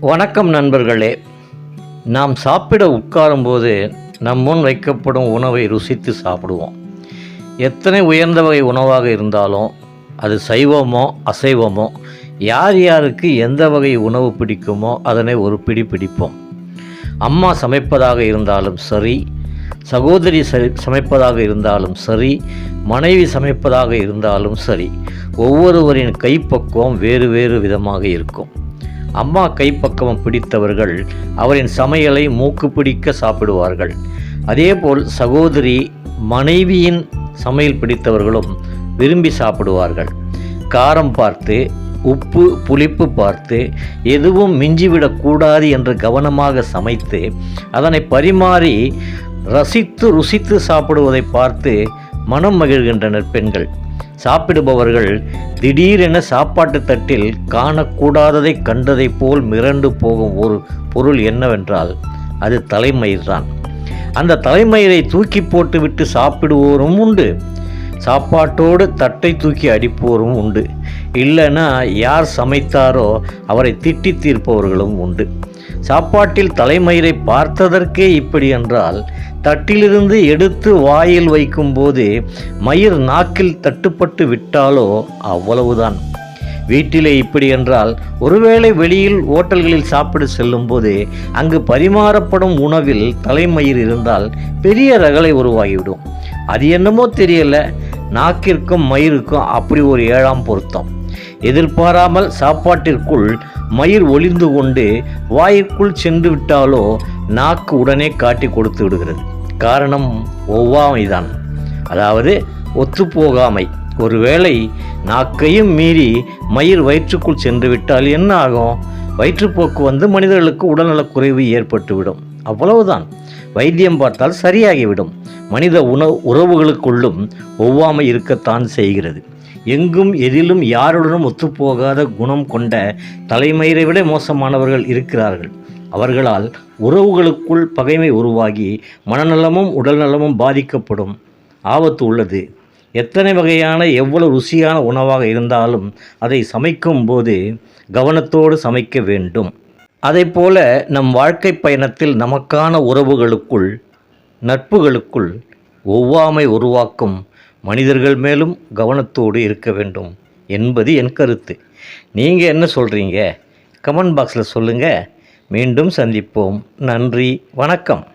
வணக்கம் நண்பர்களே. நாம் சாப்பிட உட்காரும்போது நம் முன் வைக்கப்படும் உணவை ருசித்து சாப்பிடுவோம். எத்தனை உயர்ந்த வகை உணவாக இருந்தாலும் அது சைவமோ அசைவமோ யார் யாருக்கு எந்த வகை உணவு பிடிக்குமோ அதனை ஒரு பிடி பிடிப்போம். அம்மா சமைப்பதாக இருந்தாலும் சரி சகோதரி சமைப்பதாக இருந்தாலும் சரி மனைவி சமைப்பதாக இருந்தாலும் சரி ஒவ்வொருவரின் கைப்பக்குவம் வேறு வேறு விதமாக இருக்கும். அம்மா கைப்பக்கம் பிடித்தவர்கள் அவரின் சமையலை மூக்கு பிடிக்க சாப்பிடுவார்கள். அதேபோல் சகோதரி மனைவியின் சமையல் பிடித்தவர்களும் விரும்பி சாப்பிடுவார்கள். காரம் பார்த்து உப்பு புளிப்பு பார்த்து எதுவும் மிஞ்சிவிடக்கூடாது என்று கவனமாக சமைத்து அதனை பரிமாறி ரசித்து ருசித்து சாப்பிடுவதை பார்த்து மனம் மகிழ்கின்றனர் பெண்கள். சாப்பிடுபவர்கள் திடீரென சாப்பாட்டு தட்டில் காணக்கூடாததை கண்டதைப் போல் மிரண்டு போகும் ஒரு பொருள் என்னவென்றால் அது தலைமயிர்தான் அந்த தலைமயிரை தூக்கி போட்டுவிட்டு சாப்பிடுவோரும் உண்டு. சாப்பாட்டோடு தட்டை தூக்கி அடிப்போரும் உண்டு. இல்லைன்னா யார் சமைத்தாரோ அவரை திட்டி தீர்ப்பவர்களும் உண்டு. சாப்பாட்டில் தலைமயிரை பார்த்ததற்கே இப்படி என்றால் தட்டிலிருந்து எடுத்து வாயில் வைக்கும்போது மயிர் நாக்கில் தட்டுப்பட்டு விட்டாலோ அவ்வளவுதான். வீட்டிலே இப்படி என்றால் ஒருவேளை வெளியில் ஓட்டல்களில் சாப்பிட செல்லும்போது அங்கு பரிமாறப்படும் உணவில் தலைமயிர் இருந்தால் பெரிய ரகளை உருவாகிவிடும். அது என்னமோ தெரியல நாக்கிற்கும் மயிருக்கும் அப்படி ஒரு ஏழாம் பொருத்தம். எதிர்பாராமல் சாப்பாட்டிற்குள் மயிர் ஒளிந்து கொண்டு வாயிற்குள் சென்று விட்டாலோ நாக்கு உடனே காட்டி கொடுத்து விடுகிறது. காரணம் ஒவ்வாமைதான். அதாவது ஒத்துப்போகாமை. ஒருவேளை நாக்கையும் மீறி மயிர் வயிற்றுக்குள் சென்று விட்டால் என்ன ஆகும்? வயிற்றுப்போக்கு வந்து மனிதர்களுக்கு உடல்நலக் குறைவு ஏற்பட்டுவிடும். அவ்வளவுதான். வைத்தியம் பார்த்தால் சரியாகிவிடும். மனித உணவு உறவுகளுக்குள்ளும் ஒவ்வாமை இருக்கத்தான் செய்கிறது. எங்கும் எதிலும் யாருடனும் ஒத்துப்போகாத குணம் கொண்ட தலைமயிரை விட மோசமானவர்கள் இருக்கிறார்கள். அவர்களால் உறவுகளுக்குள் பகைமை உருவாகி மனநலமும் உடல்நலமும் பாதிக்கப்படும் ஆபத்து உள்ளது. எத்தனை வகையான எவ்வளவு ருசியான உணவாக இருந்தாலும் அதை சமைக்கும் போது கவனத்தோடு சமைக்க வேண்டும். அதைப்போல நம் வாழ்க்கை பயணத்தில் நமக்கான உறவுகளுக்குள் நட்புகளுக்குள் ஒவ்வாமை உருவாக்கும் மனிதர்கள் மேலும் கவனத்தோடு இருக்க வேண்டும் என்பது என் கருத்து. நீங்கள் என்ன சொல்கிறீங்க கமெண்ட் பாக்ஸில் சொல்லுங்கள் மீண்டும் சந்திப்போம். நன்றி. வணக்கம்.